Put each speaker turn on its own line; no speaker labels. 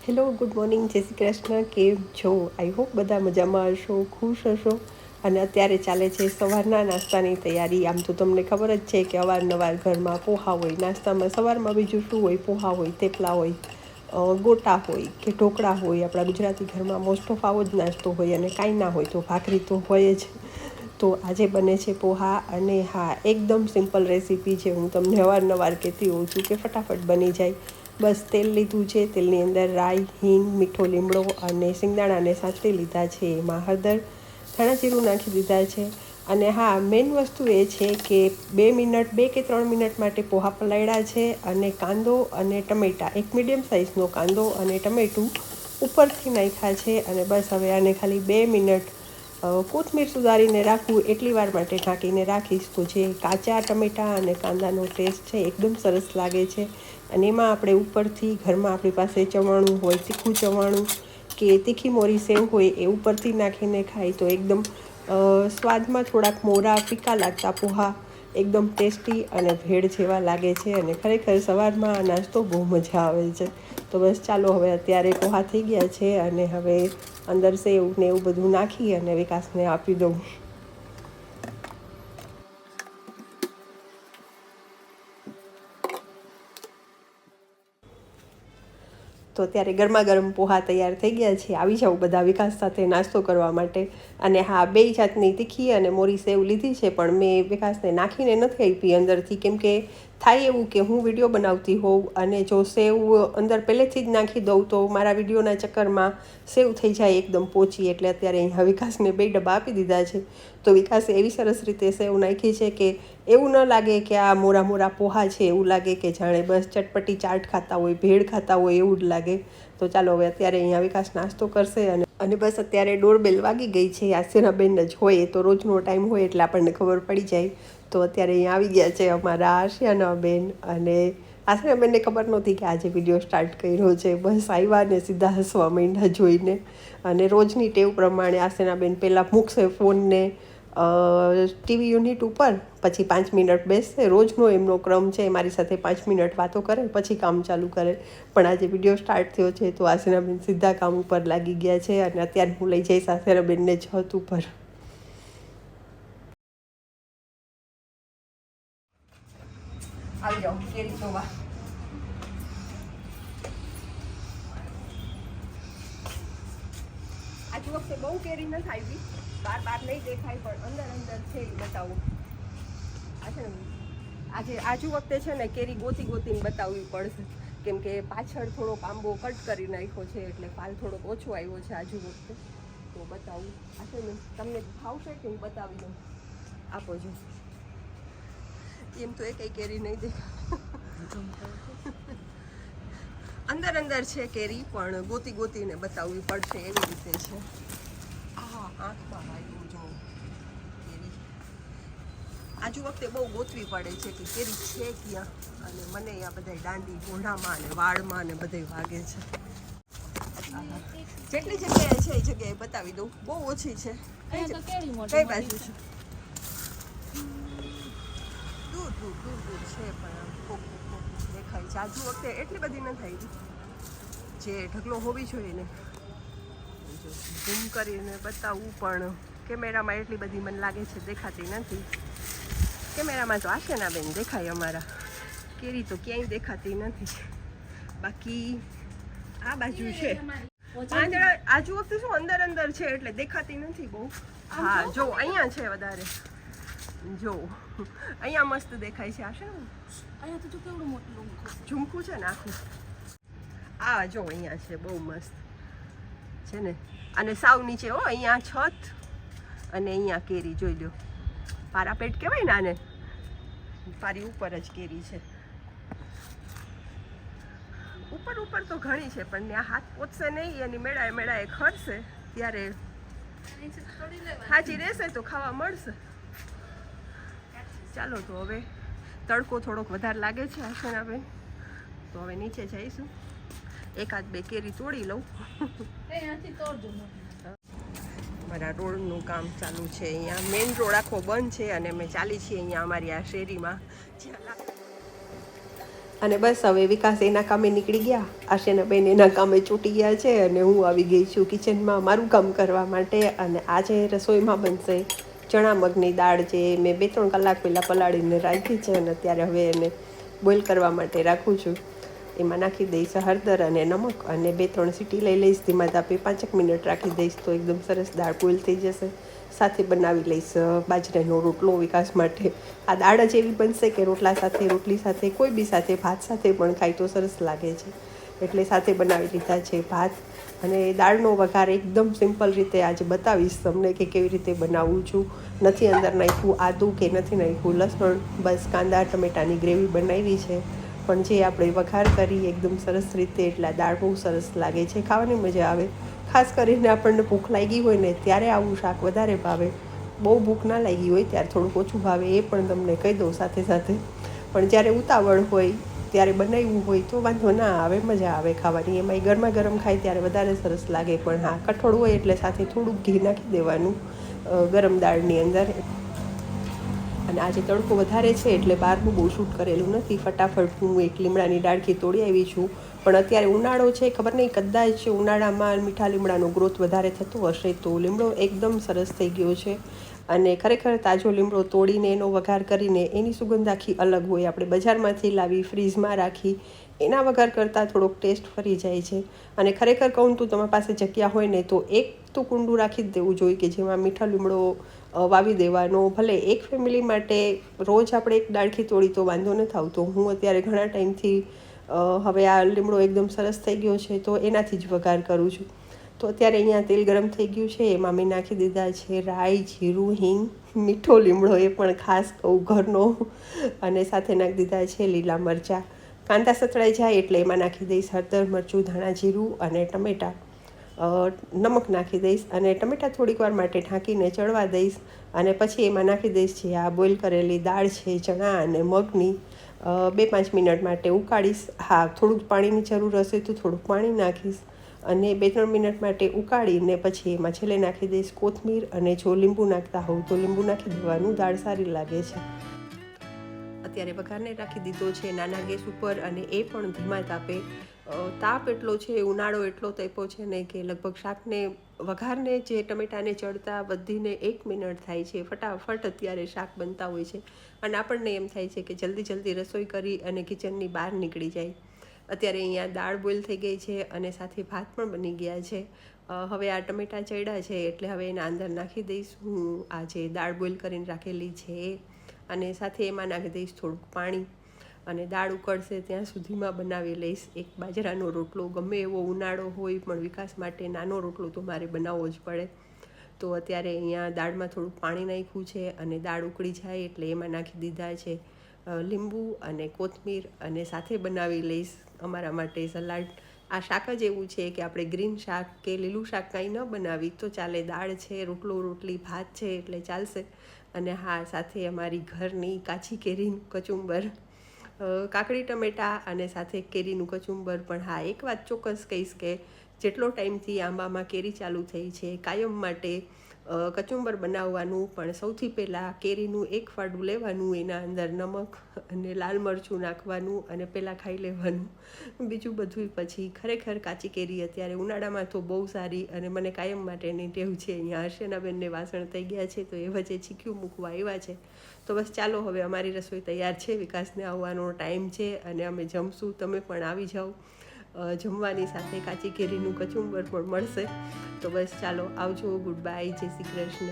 Hello good morning જય શ્રી કૃષ્ણ. કેમ છો? આઈ હોપ બધા મજામાં હશો, ખુશ હશો. અને અત્યારે ચાલે છે સવારના નાસ્તાની તૈયારી. આમ તો તમને ખબર જ છે કે અવારનવાર ઘરમાં પોહા હોય, નાસ્તામાં સવારમાં બીજું શું હોય? પોહા હોય, થેપલા હોય ગોટા હોય કે ઢોકળા હોય. આપણા ગુજરાતી ઘરમાં મોસ્ટ ઓફ આવો જ નાસ્તો હોય અને કાંઈ ના હોય તો ભાખરી તો હોય જ. તો આજે બને છે પોહા અને હા, એકદમ સિમ્પલ રેસીપી છે. હું તમને અવારનવાર કહેતી હોઉં છું કે ફટાફટ બની જાય. બસ તેલ લીધું છે. તેલની અંદર રાઈ, હિંગ, મીઠો લીમડો અને સિંગદાણાને સાંતળી લીધા છે. એમાં હળદર, ધાણા જીરું નાખી દીધા છે. અને હા મેઇન વસ્તુ એ છે કે બે મિનિટ, બે કે ત્રણ મિનિટ માટે પોહા પલાળ્યા છે અને કાંદો અને ટમેટાં, એક મીડિયમ સાઇઝનો કાંદો અને ટમેટું ઉપરથી નાખ્યા છે. અને બસ હવે આને ખાલી બે મિનિટ કોથમીર સુધારીને રાખવું એટલી વાર માટે ઢાંકીને રાખીશ તો જે કાચા ટમેટાં અને કાંદાનો ટેસ્ટ છે, એકદમ સરસ લાગે છે. અને એમાં આપણે ઉપરથી ઘરમાં આપણી પાસે ચવાણું હોય, તીખું ચવાણું કે તીખી મોરી સેવ હોય એ ઉપરથી નાખીને ખાય તો એકદમ સ્વાદમાં થોડાક મોરા, ફીકા લાગતા પોહા, એકદમ ટેસ્ટી અને ભેળ જેવા લાગે છે અને ખરેખર સવારમાં આ નાસ્તો બહુ મજા આવે છે. તો બસ ચાલો હવે અત્યારે પોહા થઈ ગયા છે અને હવે અંદર સેવ ને એવું બધું નાખી અને વિકાસને આપી દઉં. તો ત્યારે ગરમા ગરમ પોહા તૈયાર થઈ ગયા છે. આવી જાઓ બધા વિકાસ સાથે નાસ્તો કરવા માટે. અને હા, બે જાતની તીખી અને મોરી સેવ લીધી છે, પણ મેં વિકાસને નાખીને નથી આપી અંદરથી, કેમ કે થાય એવું કે હું વીડિયો બનાવતી હોઉં અને જો સેવ અંદર પહેલેથી જ નાખી દઉં તો મારા વિડીયોના ચક્કરમાં સેવ થઈ જાય એકદમ પોચી એટલે અત્યારે અહીંયા વિકાસને બે ડબ્બા આપી દીધા છે. તો વિકાસે એવી સરસ રીતે સેવ નાખી છે કે એવું ન લાગે કે આ મોરા મોરા પોહા છે, એવું લાગે કે જાણે બસ ચટપટી ચાટ ખાતા હોય, ભેળ ખાતા હોય એવું જ લાગે. તો ચાલો હવે અત્યારે અહીંયા વિકાસ નાસ્તો કરશે અને અને બસ અત્યારે ડોરબેલ વાગી ગઈ છે આશિરાબેન જ હોય તો રોજનો ટાઈમ હોય એટલે આપણને ખબર પડી જાય. તો અત્યારે અહીંયા આવી ગયા છે અમારા આશિયાના બેન અને આશિયાબેનને ખબર નહોતી કે આજે વીડિયો સ્ટાર્ટ કર્યો છે. બસ આવ્યા ને સીધા હસવા માંડ્યા જોઈને. અને રોજની ટેવ પ્રમાણે આશિયાના બેન પહેલાં મૂકશે ફોનને ટીવી યુનિટ ઉપર, પછી પાંચ મિનિટ બેસશે. રોજનો એમનો ક્રમ છે, મારી સાથે પાંચ મિનિટ વાતો કરે, પછી કામ ચાલુ કરે. પણ આજે વીડિયો સ્ટાર્ટ થયો છે તો આસનાબેન સીધા કામ ઉપર લાગી ગયા છે અને અત્યારે હું લઈ જઈશ આસનાબેનને છત ઉપર. આવી જાઓ કેરી જોવા આજ વખતે બહુ કેરી નથી આવી બાર બાર નહીં દેખાય, પણ અંદર અંદર છે એ બતાવું. આ છે ને, આજે, આજુ વખતે છે ને કેરી ગોતી ગોતીને બતાવવી પડશે. કેમ કે પાછળ થોડોક આંબો કટ કરી નાખ્યો છે, એટલે ફાલ થોડોક ઓછો આવ્યો છે આજુ વખતે. તો બતાવું. આ છે ને, તમને ભાવશે કે હું બતાવી દઉં? આપો જો. એમ તો એ કઈ કેરી નહીં દેખાય અંદર અંદર છે કેરી પણ ગોતી ગોતીને બતાવવી પડશે એવી રીતે છે. આ આંખમાં આવ્યું જો કેરી. આજુ વખતે બહુ ગોતવી પડે છે કે કેરી છે ક્યાં? અને મને આ બધા દાંડી ઘોડામાં અને વાળમાં ને બધે વાગે છે. જેટલી જગ્યાએ છે એ જગ્યાએ બતાવી દઉં. બહુ ઓછી છે. કઈ બાજુ છે? છે, પણ ખૂબ દેખાય છે. આજુ વખતે એટલી બધી નથી થાય જે ઢગલો હોવી જોઈએ ને. ઝૂમ કરીને બતાવવું પણ કેમેરામાં એટલી બધી મને લાગે છે દેખાતી નથી. કેમેરામાં તો આશેના બેન, દેખાય અમારા. કેરી તો ક્યાંય દેખાતી નથી. બાકી આ બાજુ છે. પાંદડા આજુ વખતે શું અંદર અંદર છે એટલે દેખાતી નથી બહુ. હા, જો, અહીંયા છે વધારે. જો. અહીંયા મસ્ત દેખાય છે આ છે ને?
અહીંયા તો જો કેવડું મોટું ઝુમખું છે.
ને આખું. આ જો અહીંયા છે બહુ મસ્ત. છે ને? અને સાવ નીચે હો અહીંયા છત અને અહીંયા કેરી જોઈ લ્યો. પારાપેટ કહેવાય ને આને? પારી ઉપર જ કેરી છે. ઉપર ઉપર તો ઘણી છે પણ ત્યાં હાથ પોતશે નહીં એની મેળાએ મેળાએ ખરશે. ત્યારે હાજી રહેશે તો ખાવા મળશે. ચાલો તો હવે તડકો થોડોક વધારે લાગે છે આશનાબેન. તો હવે નીચે જઈશું. એકાદ બે કેરી તોડી લઉં. મારા રોડનું કામ ચાલુ છે અહીંયા. મેઇન રોડ આખો બંધ છે અને અમે ચાલી છીએ અહીંયા અમારી આ શેરીમાં. અને બસ હવે વિકાસ એના કામે નીકળી ગયા. આશેના બેન એના કામે છૂટી ગયા છે અને હું આવી ગઈ છું કિચનમાં મારું કામ કરવા માટે. અને આજે રસોઈમાં બનશે. ચણા મગની દાળ જે મેં બે ત્રણ કલાક પહેલાં પલાળીને રાખી છે અને અત્યારે હવે એને બોઇલ કરવા માટે રાખું છું. એમાં નાખી દઈશ હળદર અને નમક અને બે ત્રણ સીટી લઈ લઈશ. ધીમા તાપે પાંચેક મિનિટ રાખી દઈશ તો એકદમ સરસ દાળ બોઇલ થઈ જશે. સાથે બનાવી લઈશ બાજરાનો રોટલો વિકાસ માટે. આ દાળ જ એવી બનશે કે રોટલા સાથે, રોટલી સાથે, કોઈ બી સાથે, ભાત સાથે પણ ખાય તો સરસ લાગે છે. એટલે સાથે બનાવી લીધા છે ભાત. અને દાળનો વઘાર એકદમ સિમ્પલ રીતે આજે બતાવીશ તમને કે કેવી રીતે બનાવું છું. નથી અંદર નાખ્યું આદું કે નથી નાખ્યું લસણ, બસ કાંદા, ટમેટાની ગ્રેવી બનાવી છે. પણ જે આપણે વઘાર કરી એકદમ સરસ રીતે, એટલે દાળ બહુ સરસ લાગે છે, ખાવાની મજા આવે. ખાસ કરીને આપણને ભૂખ લાગી હોય ને ત્યારે આવું શાક વધારે ભાવે. બહુ ભૂખ ના લાગી હોય ત્યારે થોડુંક ઓછું ભાવે, એ પણ તમને કહી દઉં સાથે સાથે. પણ જ્યારે ઉતાવળ હોય ત્યારે બનાવ્યું હોય તો વાંધો ના આવે, મજા આવે ખાવાની. એમાંય ગરમા ગરમ ખાય ત્યારે વધારે સરસ લાગે. પણ હા, કઠોળ હોય એટલે સાથે થોડુંક ઘી નાખી દેવાનું ગરમ દાળની અંદર. અને આજે તડકો વધારે છે એટલે બહારનું બહુ શૂટ કરેલું નથી. ફટાફટ હું એક લીમડાની ડાળખી તોડી આવી છું. પણ અત્યારે ઉનાળો છે, ખબર નહીં, કદાચ ઉનાળામાં મીઠા લીમડાનો ગ્રોથ વધારે થતો હશે તો લીમડો એકદમ સરસ થઈ ગયો છે. અને ખરેખર તાજો લીમડો તોડીને એનો વઘાર કરીને એની સુગંધ આખી અલગ હોય. આપણે બજારમાંથી લાવી, ફ્રીઝમાં રાખી, એના વઘાર કરતાં થોડોક ટેસ્ટ ફરી જાય છે. અને ખરેખર કહું તો તમારી પાસે જગ્યા હોય ને તો એક તો કુંડું રાખી જ દેવું જોઈએ કે જેમાં મીઠા લીમડો વાવી દેવાનો. ભલે એક ફેમિલી માટે રોજ આપણે એક ડાળખી તોડી તો વાંધો નથી આવતો. હું અત્યારે ઘણા ટાઈમથી હવે આ લીમડો એકદમ સરસ થઈ ગયો છે તો એનાથી જ વઘાર કરું છું. તો અત્યારે અહીંયા તેલ ગરમ થઈ ગયું છે એમાં મેં નાખી દીધા છે રાઈ, જીરું, હિંગ, મીઠો લીમડો એ પણ ખાસ કહું ઘરનો. અને સાથે નાખી દીધા છે લીલા મરચાં. કાંદા સતળાઈ જાય એટલે એમાં નાખી દઈશ હળદર, મરચું, ધાણા, જીરું અને ટમેટાં. નમક નાખી દઈશ અને ટમેટાં થોડીક વાર માટે ઢાંકીને ચડવા દઈશ. અને પછી એમાં નાખી દઈશ જે આ બોઇલ કરેલી દાળ છે, ચણા અને મગની. બે પાંચ મિનિટ માટે ઉકાળીશ. હા, થોડુંક પાણીની જરૂર હશે તો થોડુંક પાણી નાખીશ. અને બે ત્રણ મિનિટ માટે ઉકાળીને પછી એમાં છેલ્લે નાખી દઈશ કોથમીર અને જો લીંબુ નાખતા હોવ તો લીંબુ નાખી દેવાનું, દાળ સારી લાગે છે. અત્યારે વઘારને રાખી દીધો છે નાના ગેસ ઉપર અને એ પણ ધીમા તાપે. તાપ એટલો છે, ઉનાળો એટલો તપ્યો છે ને કે લગભગ શાકને, વઘારને જે ટમેટાને ચડતા બધીને એક મિનિટ થાય છે, ફટાફટ અત્યારે શાક બનતા હોય છે. અને આપણને એમ થાય છે કે જલ્દી જલ્દી રસોઈ કરી અને કિચનની બહાર નીકળી જાય. અત્યારે અહીંયા દાળ બોઇલ થઈ ગઈ છે અને સાથે ભાત પણ બની ગયા છે. હવે આ ટમેટાં ચડ્યા છે એટલે હવે એના અંદર નાખી દઈશ. હું આ જે દાળ બોઇલ કરીને રાખેલી છે અને સાથે એમાં નાખી દઈશ થોડુંક પાણી. અને દાળ ઉકળશે ત્યાં સુધીમાં બનાવી લઈશ. એક બાજરાનો રોટલો ગમે એવો ઉનાળો હોય પણ વિકાસ માટે નાનો રોટલો તો મારે બનાવવો જ પડે. તો અત્યારે અહીંયા દાળમાં થોડુંક પાણી નાખ્યું છે અને દાળ ઉકળી જાય એટલે એમાં નાખી દીધા છે. લીંબુ અને કોથમીર અને સાથે બનાવી લઈશ અમારા માટે સલાડ. આ શાક જ એવું છે કે આપણે ગ્રીન શાક કે લીલું શાક કાંઈ ન બનાવી, તો ચાલે દાળ છે, રોટલો, રોટલી, ભાત છે, એટલે ચાલશે. અને હા, સાથે અમારી ઘરની કાચી કેરીનું કચુંબર કાકડી ટમેટાં અને સાથે કેરીનું કચુંબર પણ હા, એક વાત ચોક્કસ કહીશ કે જેટલો ટાઈમથી આંબામાં કેરી ચાલુ થઈ છે, કાયમ માટે કચુંબર બનાવવાનું, પણ સૌથી પહેલાં કેરીનું એક ફાડું લેવાનું, એના અંદર નમક અને લાલ મરચું નાખવાનું અને પહેલાં ખાઈ લેવાનું. બીજું બધું પછી ખરેખર કાચી કેરી અત્યારે ઉનાળામાં તો બહુ સારી અને મને કાયમ માટેની ટેવ છે. અહીંયા હર્ષનાબેનને વાસણ થઈ ગયા છે, તો એ વચ્ચે ચીક્યું મૂકવા આવ્યા છે. તો બસ ચાલો હવે અમારી રસોઈ તૈયાર છે, વિકાસને આવવાનો ટાઈમ છે અને અમે જમશું. તમે પણ આવી જાઓ. જમવાની સાથે કાચી કેરીનું કચુંબર પણ મળશે. તો બસ ચાલો, આવજો ગુડ બાય જય શ્રી કૃષ્ણ.